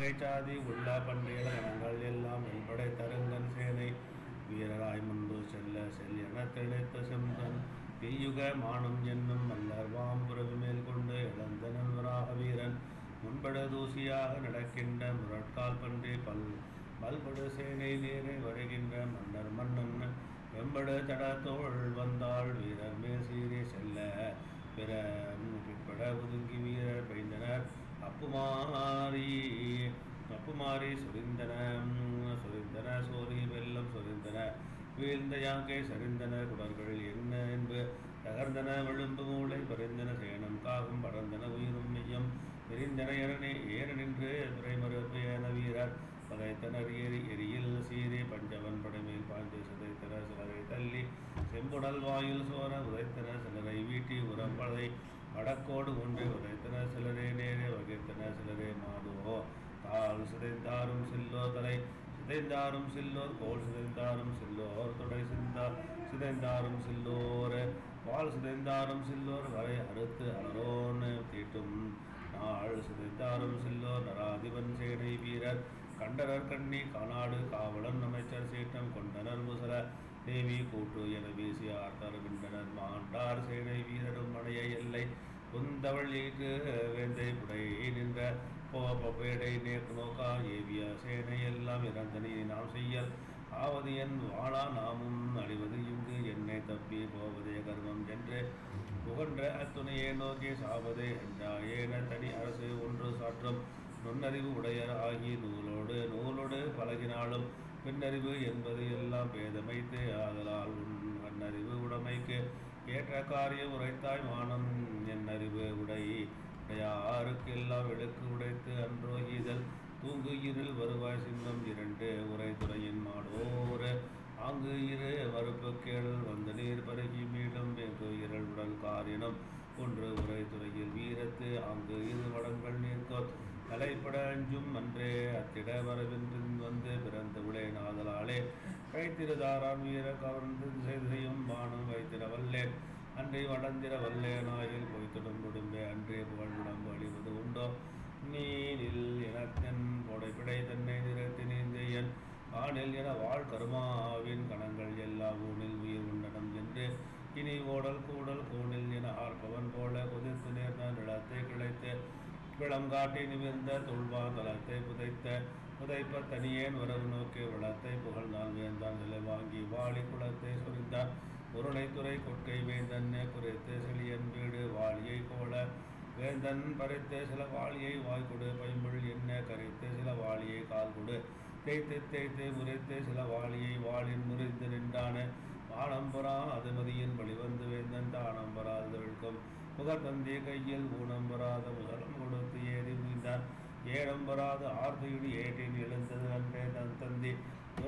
சாதி உள்ள பண்டைய கணங்கள் எல்லாம் என்படை தருங்கன் சேனை. வீரராய் முன்பு செல்ல செல் என தெளித்த செம்பன். தீயுக மானம் என்னும் மல்லர் வாம்புறவு மேல் கொண்டு இழந்த நண்பராக வீரன். முன்பட தூசியாக நடக்கின்ற முரட்கால் பன்றி பல் பல்படு சேனை நேரே வருகின்ற மன்னர் மன்னன். வெம்படு தடத்தோள் வந்தாள் வீரர் மேல் சீரே செல்ல பிற பிற்பட ஒதுங்கி வீரர் பெய்ந்தனர். அப்புமாறி மாறி சொரிந்தன சொரிந்தன சோரி வெள்ளம் சொரிந்தன. வீழ்ந்த யாங்கை சரிந்தன குடர்கள் என்ன என்பு தகர்ந்தன விழும்பு மூளை பறிந்தன சேனம் காகும் பறந்தன உயிரும் மெய்யம் எரிந்தன எரணே ஏற நின்று பிறைமறுப்பு என வீரர். பகைத்தனர் எரி எரியில் சீறி பஞ்சவன் படைமையில் பாஞ்சு சிதைத்தன சிலரை தள்ளி செம்புடல் வாயில் சோர உதைத்தன சிலரை வீட்டி உரம்பதை வடக்கோடு கொண்டு சிதைந்தாரும் சில்லோர் கோல் சிதைந்தாரும் சில்லோர் தொடை சிந்தார் சிதைந்தாரும் சில்லோர். பால் சிதைந்தாரும் சில்லோர் வரை அறுத்து அலரோன்னு தீட்டும். நாள் சிதைந்தாரும் சில்லோர் நராதிபன் சேனை வீரர். கண்டனர் கண்ணி காணாடு காவலன் அமைச்சர் சீட்டம் கொண்டனர் முசல. தேவி கூட்டு என வீசி ஆர்த்தருகின்றனர் மாண்டார் சேனை வீரரும் மனைய எல்லை குந்தவள் ஈற்று வேந்தை புடை நின்ற போபேடை நேக்கு நோக்கா ஏவிய சேனை எல்லாம் இறந்தனி நாம் செய்யல். ஆவது என் வாழா நாமும் அழிவது இங்கு என்னை தப்பி போவதே கர்மம் என்று புகன்ற அத்துணையை நோக்கி சாவதே என்றாயேன தனி அரசு ஒன்று சாற்றும் நுண்ணறிவு உடையர் ஆகி நூலோடு நூலோடு பழகினாலும் பின்னறிவு என்பது எல்லாம் பேதமைத்து ஆதலால் உன் வண்ணறிவு உடைமைக்கு ஏற்ற காரியம் உரைத்தாய் மானம் என் அறிவு உடை. உடையாருக்கெல்லாம் விளக்கு உடைத்து அன்றோ ஈதல் தூங்கு இருள் வருவாய் சின்னம் இரண்டு உரை துறையின் மாடோர. ஆங்கு இரு வறுப்பு கேளல் வந்த நீர் பருகி மீண்டும் வெகு இரள் உடல் காரினம். ஒன்று உரை துறையில் வீரத்து அங்கு இரு வடங்கள் நீர்க்கோ தலைப்பட அஞ்சும் அன்றே அத்திட வரவின்றின் வந்து பிறந்த உளே நாதலாலே. கைத்திருதாரான் வீர கவர்ந்து செய்தையும் பானம் வைத்திடவல்லேன் அன்றை வளர்ந்திட வல்லேனாயில் பொய்த்துடன் குடும்பே அன்றே புகழ்விடம் அழிவது உண்டோ? நீனில் எனத்தன் பொடைப்பிடை தன்னை நிறத்தினேந்தையன் ஆணில் என வாழ் கருமாவின் கணங்கள் எல்லா ஊனில் உயிர் உண்டனம் என்று. இனி ஓடல் கூடல் கூணில் என ஆர்ப்பவன் போல குதித்து நேர்ந்த நிலத்தை கிளைத்து. விளங்காட்டி நிமிர்ந்த தொல்வா தளத்தை புதைத்த புதைப்ப தனியேன் உறவு நோக்கி வளத்தை புகழ்ந்தான் வேந்தான் நிலை வாங்கி வாழி குல சொரிந்தான் உருளை துறை கொட்கை வேந்தன்னே குறைத்து செழியன் வீடு வாளியை கோல வேந்தன் பறித்து சில வாளியை வாய் கொடு என்ன கரைத்து சில வாளியை கால் கொடு தேய்த்து தேய்த்து முறைத்து சில வாளியை வாளின் முறிந்து நின்றான. ஆடம்பரா அதுமதியின் வழிவந்து வேந்தன் தானம்பராது முகத்தந்திய கையில் ஊனம்பராத முதலம் கொடுத்து ஏறி முடிந்தான் ஏடம்பராத ஆர்த்தியுடு ஏற்றின் எழுந்தது அன்றே தன் தந்தி.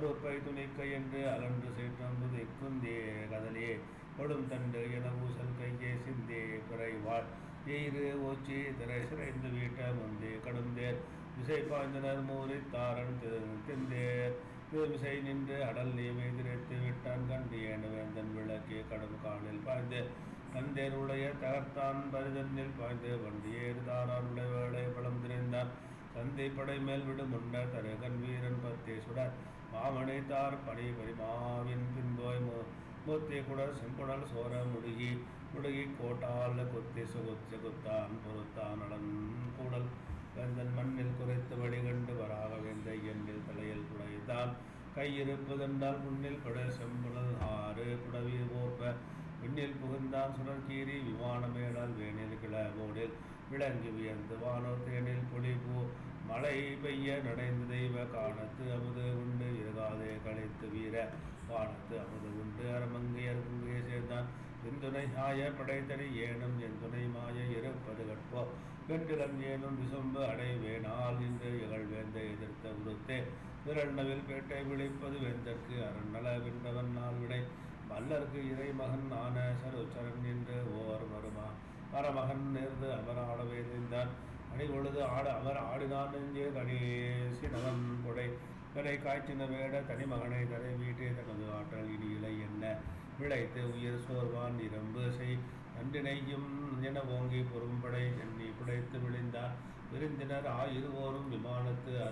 பொறுப்பை துணிக்கை என்று அலன்று சேற்றம்பு எக்குந்தே கதலே. கொடும் தண்டு என ஊசல் கையே சிந்தே குறைவாள். எயிறு ஓச்சி திரை சிறைந்து வீட்ட முந்தே கடுந்தேர். விசை பாய்ந்தனர் மூரி தாரன் திந்தேர். விசை நின்று அடல் நீவை திரைத்து விட்டான் கண்டு ஏனவேந்தன் விளக்கே கடும் காலில் பாய்ந்து தந்தேருடைய தகர்த்தான் பரிதன்னில் பாய்ந்து வண்டியேறு தாரான் உடைவேளை பழம் திரைந்தான். தந்தை படை மேல் விடு முன்ன வீரன் பத்தே சுடர். மாமனைத்தார் தார் பணி பரிமாவின் பின்போய் மூத்தே குடல் செம்புடல் சோர முடுகி முடுகி கோட்டால் கொத்தி சுகுத்து குத்தான் பொறுத்தான் அடன் கூடல். வேந்தன் மண்ணில் குறைத்து வழிகண்டு வராக வேந்த எண்ணில் தலையில் குடைத்தான். கையிருப்பதென்றால் முன்னில் பட செம்புடல் ஆறு குடவி போர்ப்ப. விண்ணில் புகுந்தான் சுடற்கீரி விமானமேடால் வேணில் கிளவோடில் விளங்கி வியந்து வானோர் தேனில் பொழிபூ மழை பெய்ய நடைந்து தெய்வ காணத்து அமுது உண்டு. இருகாதே கழித்து வீர வானத்து அமுது உண்டு. அரமங்கையர் குங்கே சேர்ந்தான். எந்துணை ஆய படைத்தடி ஏனும் என் துணை மாய இருப்பது கற்போ வெற்றிலன் ஏனும் விசும்பு அடைவேனால் என்று இகழ்வேந்த எதிர்த்த உடுத்தே. விரண்டவில் பேட்டை விழிப்பது வெந்தற்கு அரண்நல வென்றவன் நாள் விடை. மல்லருக்கு இறைமகன் ஆன சருச்சரன் என்று ஓர் மருமா மரமகன் நேர்ந்து அவர் ஆடவே நின்றான் அணி பொழுது ஆட அவர் ஆடினான் நெஞ்சே கணேசி நவன் கொடை. கரை காய்ச்சின வேட தனிமகனை தரை வீட்டே தனது ஆற்றல் இனி இலை என்ன? விளைத்து உயிர் சோர்வான் இரம்பு செய். நன்றினையும் என ஓங்கி பொறும்படை. எண்ணி புடைத்து விழிந்தார். விருந்தினர் ஆயிருவோரும் விமானத்து